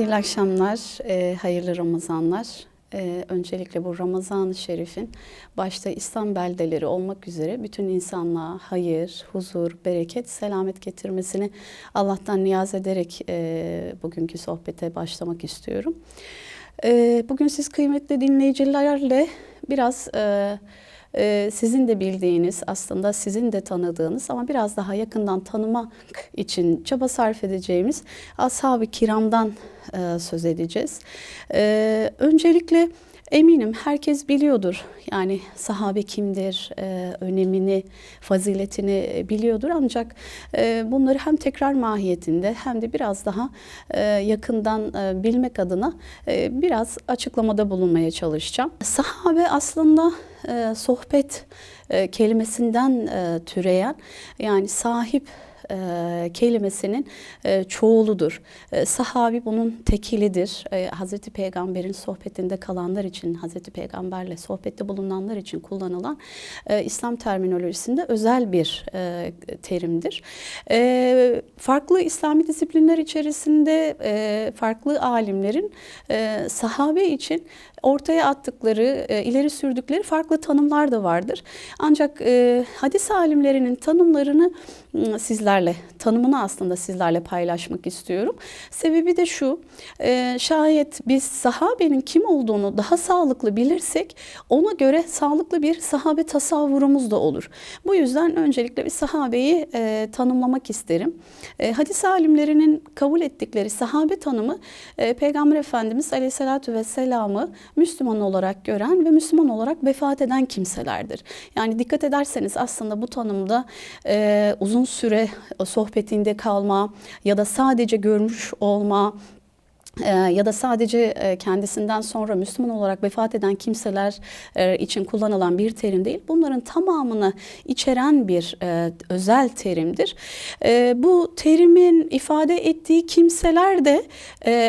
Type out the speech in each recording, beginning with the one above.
Hayırlı akşamlar, e, hayırlı Ramazanlar. E, öncelikle bu Ramazan-ı Şerif'in başta İslam beldeleri olmak üzere bütün insanlığa hayır, huzur, bereket, selamet getirmesini Allah'tan niyaz ederek e, bugünkü sohbete başlamak istiyorum. E, bugün siz kıymetli dinleyicilerle biraz... E, ee, sizin de bildiğiniz aslında sizin de tanıdığınız ama biraz daha yakından tanımak için çaba sarf edeceğimiz ashab-ı kiramdan e, söz edeceğiz. Ee, öncelikle eminim herkes biliyordur yani sahabe kimdir, e, önemini, faziletini biliyordur ancak e, bunları hem tekrar mahiyetinde hem de biraz daha yakından bilmek adına biraz açıklamada bulunmaya çalışacağım. Sahabe aslında e, sohbet e, kelimesinden e, türeyen yani sahip e, kelimesinin e, çoğuludur. E, sahabi bunun tekilidir. E, Hazreti Peygamber'in sohbetinde kalanlar için, Hazreti Peygamberle sohbette bulunanlar için kullanılan e, İslam terminolojisinde özel bir e, terimdir. E, farklı İslami disiplinler içerisinde e, farklı alimlerin e, sahabe için ortaya attıkları, e, ileri sürdükleri farklı tanımlar da vardır. Ancak e, hadis alimlerinin tanımlarını sizlerle, tanımını aslında sizlerle paylaşmak istiyorum. Sebebi de şu, e, şayet biz sahabenin kim olduğunu daha sağlıklı bilirsek ona göre sağlıklı bir sahabe tasavvurumuz da olur. Bu yüzden öncelikle bir sahabeyi tanımlamak isterim. Hadis alimlerinin kabul ettikleri sahabe tanımı Peygamber Efendimiz Aleyhisselatü Vesselam'ı Müslüman olarak gören ve Müslüman olarak vefat eden kimselerdir. Yani dikkat ederseniz aslında bu tanımda e, uzun süre sohbetinde kalma ya da sadece görmüş olma ya da sadece e, kendisinden sonra Müslüman olarak vefat eden kimseler e, için kullanılan bir terim değil. Bunların tamamını içeren bir e, özel terimdir. Bu terimin ifade ettiği kimseler de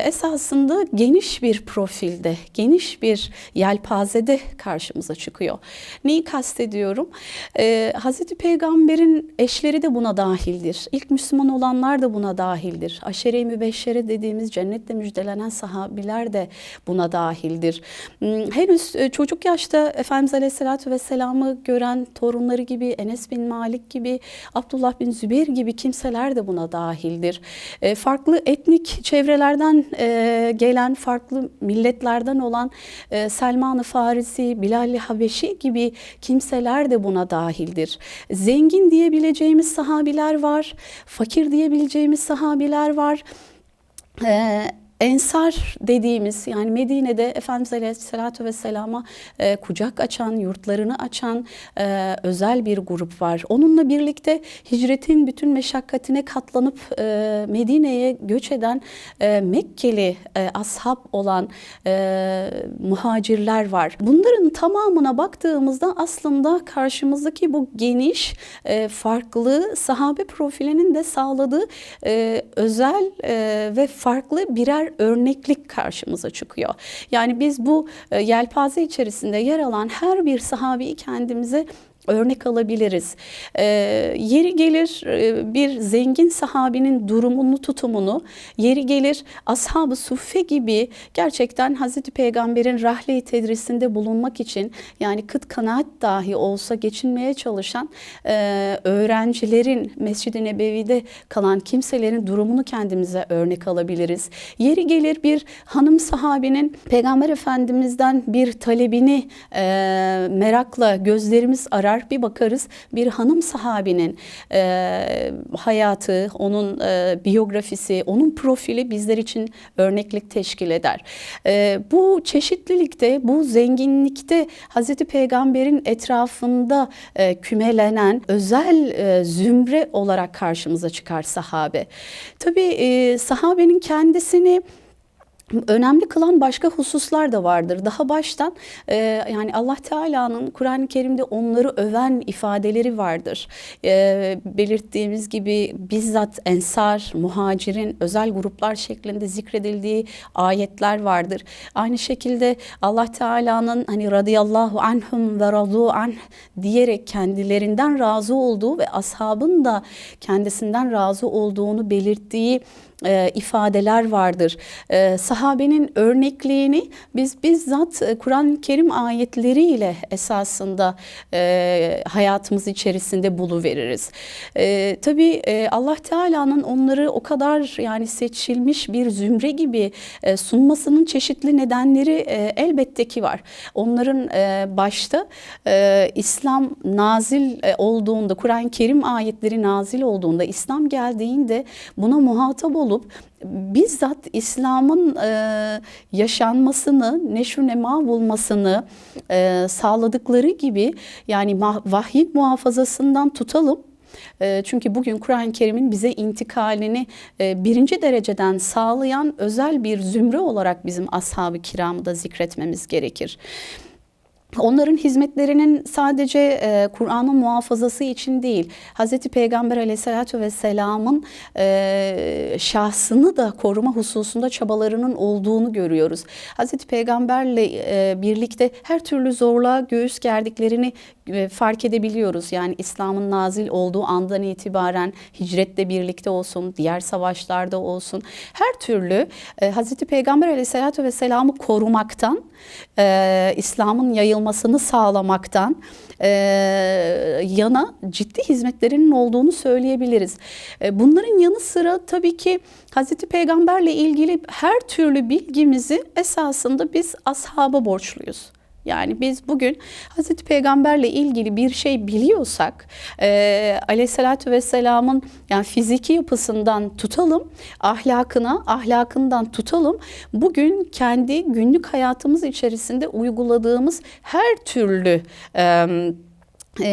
esasında geniş bir profilde, geniş bir yelpazede karşımıza çıkıyor. Neyi kastediyorum? Hazreti Peygamber'in eşleri de buna dahildir. İlk Müslüman olanlar da buna dahildir. Aşere-i mübeşşere dediğimiz cennette müjde müjdelenen sahabiler de buna dahildir. Hmm, henüz e, çocuk yaşta Efendimiz Aleyhisselatü Vesselam'ı gören torunları gibi Enes bin Malik gibi Abdullah bin Zübeyir gibi kimseler de buna dahildir. E, farklı etnik çevrelerden e, gelen, farklı milletlerden olan Selman-ı Farisi, Bilal-i Habeşi gibi kimseler de buna dahildir. Zengin diyebileceğimiz sahabiler var, fakir diyebileceğimiz sahabiler var. Ee, Ensar dediğimiz yani Medine'de Efendimiz Aleyhisselatü Vesselam'a e, kucak açan, yurtlarını açan e, özel bir grup var. Onunla birlikte hicretin bütün meşakkatine katlanıp e, Medine'ye göç eden e, Mekkeli e, ashab olan e, muhacirler var. Bunların tamamına baktığımızda aslında karşımızdaki bu geniş, e, farklı sahabe profilinin de sağladığı e, özel e, ve farklı birer örneklik karşımıza çıkıyor. Yani biz bu e, yelpaze içerisinde yer alan her bir sahabeyi kendimize örnek alabiliriz. E, yeri gelir e, bir zengin sahabinin durumunu, tutumunu, yeri gelir ashab-ı suffe gibi gerçekten Hazreti Peygamber'in rahle-i tedrisinde bulunmak için yani kıt kanaat dahi olsa geçinmeye çalışan e, öğrencilerin Mescid-i Nebevi'de kalan kimselerin durumunu kendimize örnek alabiliriz. Yeri gelir bir hanım sahabinin Peygamber Efendimiz'den bir talebini e, merakla gözlerimiz arar arar bir bakarız bir hanım sahabinin e, hayatı, onun e, biyografisi, onun profili bizler için örneklik teşkil eder. E, bu çeşitlilikte, bu zenginlikte Hazreti Peygamber'in etrafında e, kümelenen özel e, zümre olarak karşımıza çıkar sahabe. Tabii e, sahabenin kendisini önemli kılan başka hususlar da vardır. Daha baştan e, yani Allah Teala'nın Kur'an-ı Kerim'de onları öven ifadeleri vardır. E, belirttiğimiz gibi bizzat ensar, muhacirin özel gruplar şeklinde zikredildiği ayetler vardır. Aynı şekilde Allah Teala'nın hani radıyallahu anhum ve radu anh diyerek kendilerinden razı olduğu ve ashabın da kendisinden razı olduğunu belirttiği e, ifadeler vardır. E, sahabenin örnekliğini biz bizzat e, Kur'an-ı Kerim ayetleriyle esasında e, hayatımız içerisinde buluveririz. E, tabii e, Allah Teala'nın onları o kadar yani seçilmiş bir zümre gibi e, sunmasının çeşitli nedenleri e, elbette ki var. Onların e, başta e, İslam nazil e, olduğunda, Kur'an-ı Kerim ayetleri nazil olduğunda, İslam geldiğinde buna muhatap olup bizzat İslam'ın e, yaşanmasını, neşru nema bulmasını e, sağladıkları gibi yani vahyin muhafazasından tutalım e, çünkü bugün Kur'an-ı Kerim'in bize intikalini e, birinci dereceden sağlayan özel bir zümre olarak bizim ashab-ı kiramı da zikretmemiz gerekir. Onların hizmetlerinin sadece e, Kur'an'ın muhafazası için değil, Hz. Peygamber aleyhissalatü vesselamın e, şahsını da koruma hususunda çabalarının olduğunu görüyoruz. Hz. Peygamberle e, birlikte her türlü zorluğa göğüs gerdiklerini e, fark edebiliyoruz. Yani İslam'ın nazil olduğu andan itibaren hicrette birlikte olsun, diğer savaşlarda olsun her türlü e, Hz. Peygamber aleyhissalatü vesselamı korumaktan, e, İslam'ın yayılmasını sağlamaktan e, yana ciddi hizmetlerinin olduğunu söyleyebiliriz. E, bunların yanı sıra tabii ki Hz. Peygamberle ilgili her türlü bilgimizi esasında biz ashaba borçluyuz. Yani biz bugün Hazreti Peygamberle ilgili bir şey biliyorsak e, aleyhissalatü vesselamın yani fiziki yapısından tutalım, ahlakına, ahlakından tutalım. Bugün kendi günlük hayatımız içerisinde uyguladığımız her türlü e, ee,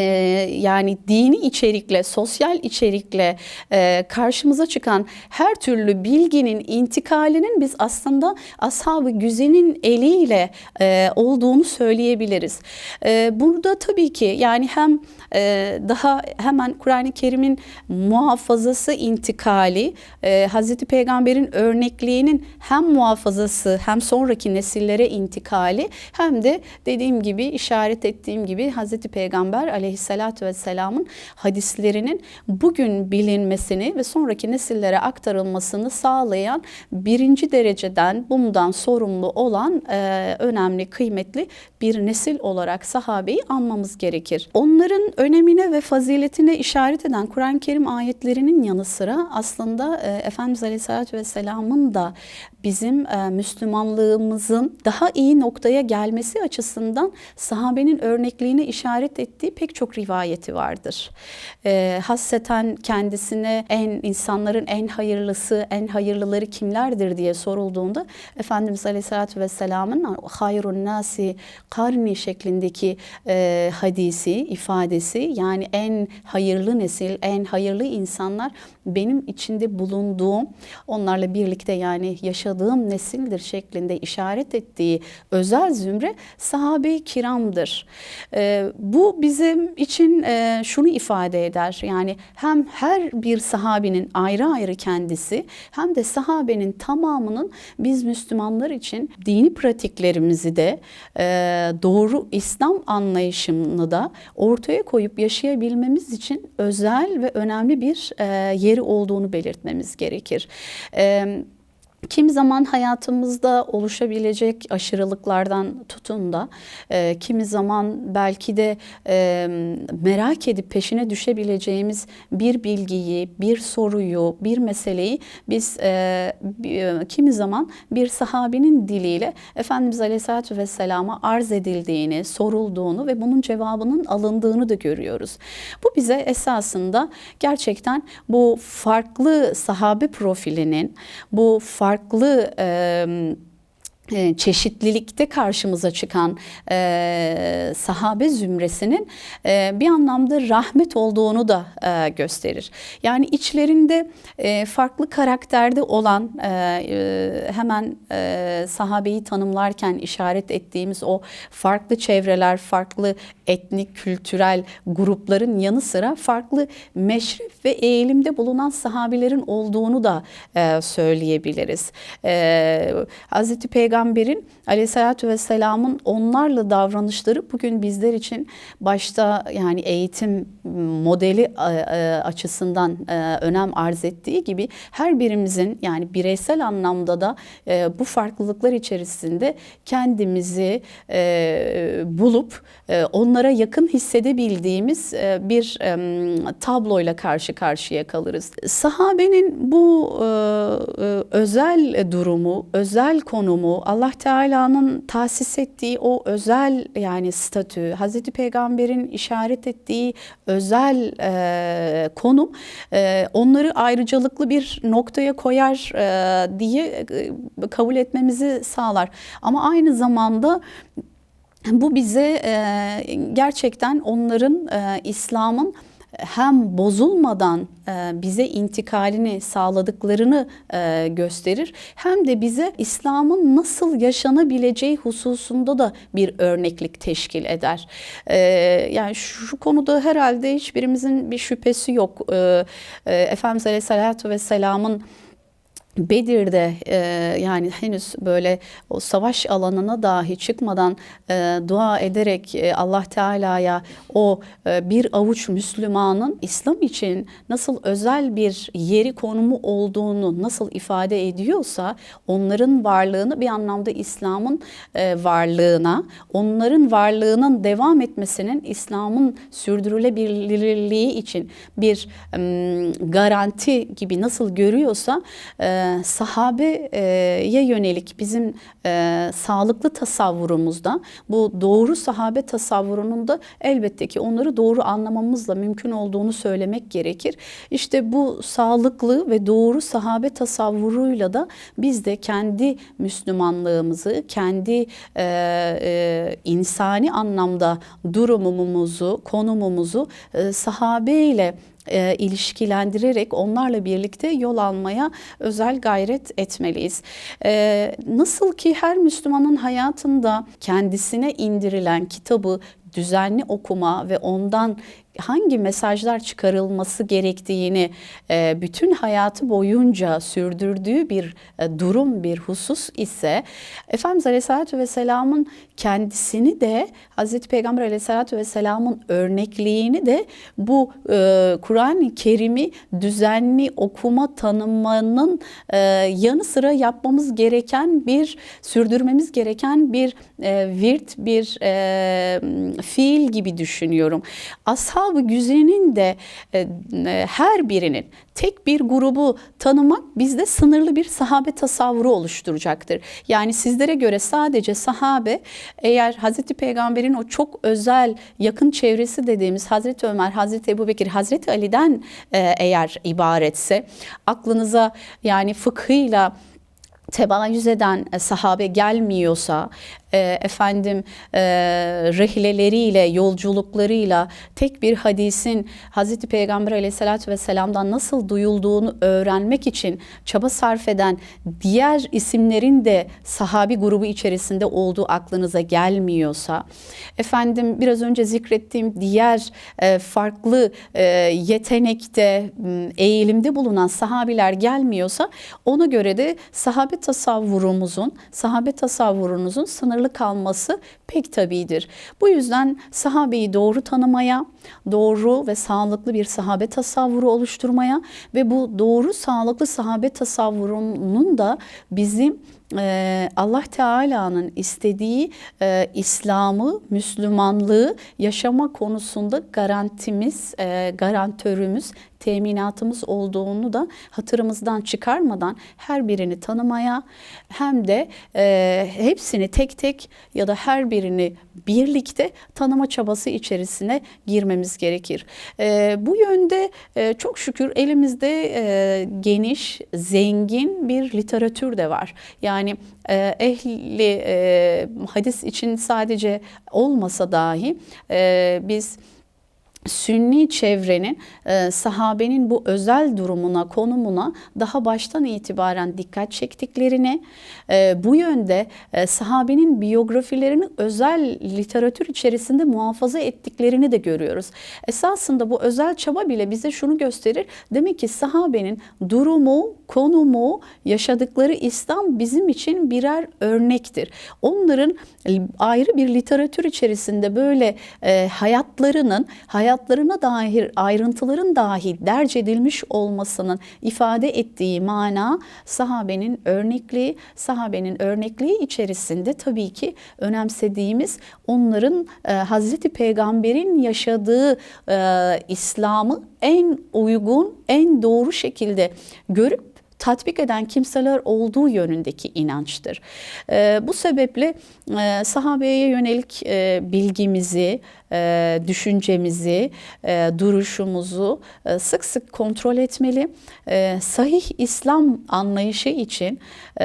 yani dini içerikle, sosyal içerikle e, karşımıza çıkan her türlü bilginin intikalinin biz aslında ashab-ı güzenin eliyle e, olduğunu söyleyebiliriz. E, burada tabii ki yani hem e, daha hemen Kur'an-ı Kerim'in muhafazası intikali, e, Hazreti Peygamber'in örnekliğinin hem muhafazası hem sonraki nesillere intikali hem de dediğim gibi işaret ettiğim gibi Hazreti Peygamber aleyhissalatü vesselamın hadislerinin bugün bilinmesini ve sonraki nesillere aktarılmasını sağlayan birinci dereceden bundan sorumlu olan e, önemli, kıymetli bir nesil olarak sahabeyi anmamız gerekir. Onların önemine ve faziletine işaret eden Kur'an-ı Kerim ayetlerinin yanı sıra aslında e, Efendimiz Aleyhisselatü Vesselam'ın da bizim e, Müslümanlığımızın daha iyi noktaya gelmesi açısından sahabenin örnekliğine işaret ettiği pek çok rivayeti vardır. E, hasseten kendisine en insanların en hayırlısı, en hayırlıları kimlerdir diye sorulduğunda Efendimiz Aleyhisselatü Vesselam'ın hayrun nasi karni şeklindeki e, hadisi, ifadesi yani en hayırlı nesil, en hayırlı insanlar benim içinde bulunduğum, onlarla birlikte yani yaşadığım nesildir şeklinde işaret ettiği özel zümre sahabe-i kiramdır. E, bu bizim için e, şunu ifade eder. Yani hem her bir sahabinin ayrı ayrı kendisi hem de sahabenin tamamının biz Müslümanlar için dini pratiklerimizi de e, doğru İslam anlayışını da ortaya koyup yaşayabilmemiz için özel ve önemli bir e, yeri olduğunu belirtmemiz gerekir. Evet. Kim zaman hayatımızda oluşabilecek aşırılıklardan tutun da e, kimi zaman belki de e, merak edip peşine düşebileceğimiz bir bilgiyi, bir soruyu, bir meseleyi biz e, e, kimi zaman bir sahabinin diliyle Efendimiz Aleyhisselatü Vesselam'a arz edildiğini, sorulduğunu ve bunun cevabının alındığını da görüyoruz. Bu bize esasında gerçekten bu farklı sahabe profilinin, bu farklı farklı e, çeşitlilikte karşımıza çıkan e, sahabe zümresinin e, bir anlamda rahmet olduğunu da e, gösterir. Yani içlerinde e, farklı karakterde olan e, e, hemen e, sahabeyi tanımlarken işaret ettiğimiz o farklı çevreler, farklı etnik, kültürel grupların yanı sıra farklı meşref ve eğilimde bulunan sahabilerin olduğunu da e, söyleyebiliriz. E, Hz. Peygamber Peygamber'in aleyhissalatü vesselamın onlarla davranışları bugün bizler için başta yani eğitim modeli e, e, açısından e, önem arz ettiği gibi her birimizin yani bireysel anlamda da bu farklılıklar içerisinde kendimizi bulup e, onlara yakın hissedebildiğimiz e, bir e, tabloyla karşı karşıya kalırız. Sahabenin bu e, özel durumu, özel konumu, Allah Teala'nın tahsis ettiği o özel yani statü, Hazreti Peygamber'in işaret ettiği özel konum onları ayrıcalıklı bir noktaya koyar diye kabul etmemizi sağlar. Ama aynı zamanda bu bize e, gerçekten onların e, İslam'ın hem bozulmadan e, bize intikalini sağladıklarını gösterir hem de bize İslam'ın nasıl yaşanabileceği hususunda da bir örneklik teşkil eder. Yani şu konuda herhalde hiçbirimizin bir şüphesi yok. Efendimiz Aleyhisselatü Vesselam'ın Bedir'de e, yani henüz böyle o savaş alanına dahi çıkmadan e, dua ederek e, Allah Teala'ya o e, bir avuç Müslümanın İslam için nasıl özel bir yeri konumu olduğunu nasıl ifade ediyorsa onların varlığını bir anlamda İslam'ın e, varlığına, onların varlığının devam etmesinin İslam'ın sürdürülebilirliği için bir e, garanti gibi nasıl görüyorsa e, sahabeye yönelik bizim e, sağlıklı tasavvurumuzda bu doğru sahabe tasavvurunun da elbette ki onları doğru anlamamızla mümkün olduğunu söylemek gerekir. İşte bu sağlıklı ve doğru sahabe tasavvuruyla da biz de kendi Müslümanlığımızı, kendi e, e, insani anlamda durumumuzu, konumumuzu e, sahabe ile e, ilişkilendirerek onlarla birlikte yol almaya özel gayret etmeliyiz. E, nasıl ki her Müslümanın hayatında kendisine indirilen kitabı düzenli okuma ve ondan hangi mesajlar çıkarılması gerektiğini e, bütün hayatı boyunca sürdürdüğü bir e, durum, bir husus ise Efendimiz Aleyhisselatü Vesselam'ın kendisini de Hazreti Peygamber Aleyhisselatü Vesselam'ın örnekliğini de bu e, Kur'an-ı Kerim'i düzenli okuma tanımanın yanı sıra yapmamız gereken bir, sürdürmemiz gereken bir virt, bir fiil gibi düşünüyorum. Ashab Ashab-ı Güze'nin de e, e, her birinin tek bir grubu tanımak bizde sınırlı bir sahabe tasavvuru oluşturacaktır. Yani sizlere göre sadece sahabe eğer Hazreti Peygamber'in o çok özel yakın çevresi dediğimiz Hazreti Ömer, Hazreti Ebubekir, Hazreti Ali'den e, eğer ibaretse aklınıza yani fıkhıyla tebayüz eden e, sahabe gelmiyorsa e, efendim e, rehleleriyle, yolculuklarıyla tek bir hadisin Hazreti Peygamber aleyhissalatü vesselam'dan nasıl duyulduğunu öğrenmek için çaba sarf eden diğer isimlerin de sahabi grubu içerisinde olduğu aklınıza gelmiyorsa, efendim biraz önce zikrettiğim diğer e, farklı e, yetenekte, eğilimde bulunan sahabiler gelmiyorsa ona göre de sahabe tasavvurumuzun, sahabe tasavvurunuzun sınır sınırlı kalması pek tabidir. Bu yüzden sahabeyi doğru tanımaya, doğru ve sağlıklı bir sahabe tasavvuru oluşturmaya ve bu doğru sağlıklı sahabe tasavvurunun da bizim e, Allah Teala'nın istediği e, İslam'ı, Müslümanlığı yaşama konusunda garantimiz, e, garantörümüz, teminatımız olduğunu da hatırımızdan çıkarmadan her birini tanımaya hem de e, hepsini tek tek ya da her birini birlikte tanıma çabası içerisine girmemiz gerekir. E, bu yönde e, çok şükür elimizde e, geniş, zengin bir literatür de var. Yani e, ehli e, hadis için sadece olmasa dahi e, biz Sünni çevrenin e, sahabenin bu özel durumuna, konumuna daha baştan itibaren dikkat çektiklerini, e, bu yönde e, sahabenin biyografilerini özel literatür içerisinde muhafaza ettiklerini de görüyoruz. Esasında bu özel çaba bile bize şunu gösterir. Demek ki sahabenin durumu, konumu, yaşadıkları İslam bizim için birer örnektir. Onların ayrı bir literatür içerisinde böyle e, hayatlarının, hayatlarına dair ayrıntıların dahi derc edilmiş olmasının ifade ettiği mana sahabenin örnekliği, sahabenin örnekliği içerisinde tabii ki önemsediğimiz onların e, Hazreti Peygamber'in yaşadığı e, İslam'ı en uygun, en doğru şekilde görüp tatbik eden kimseler olduğu yönündeki inançtır. E, bu sebeple e, sahabeye yönelik e, bilgimizi, e, düşüncemizi, e, duruşumuzu e, sık sık kontrol etmeli. E, sahih İslam anlayışı için, e,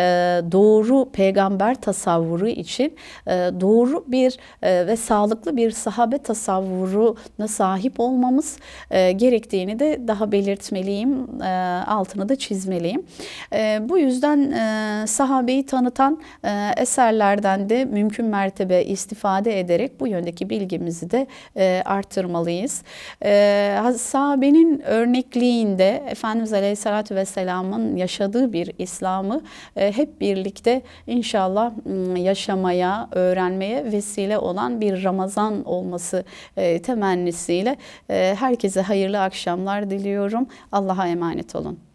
doğru peygamber tasavvuru için e, doğru bir e, ve sağlıklı bir sahabe tasavvuruna sahip olmamız e, gerektiğini de daha belirtmeliyim, e, altını da çizmeliyim. E, bu yüzden e, sahabeyi tanıtan e, eserlerden de mümkün mertebe istifade ederek bu yöndeki bilgimizi de e, artırmalıyız. E, sahabenin örnekliğinde Efendimiz Aleyhisselatü Vesselam'ın yaşadığı bir İslam'ı e, hep birlikte inşallah m, yaşamaya, öğrenmeye vesile olan bir Ramazan olması e, temennisiyle e, herkese hayırlı akşamlar diliyorum. Allah'a emanet olun.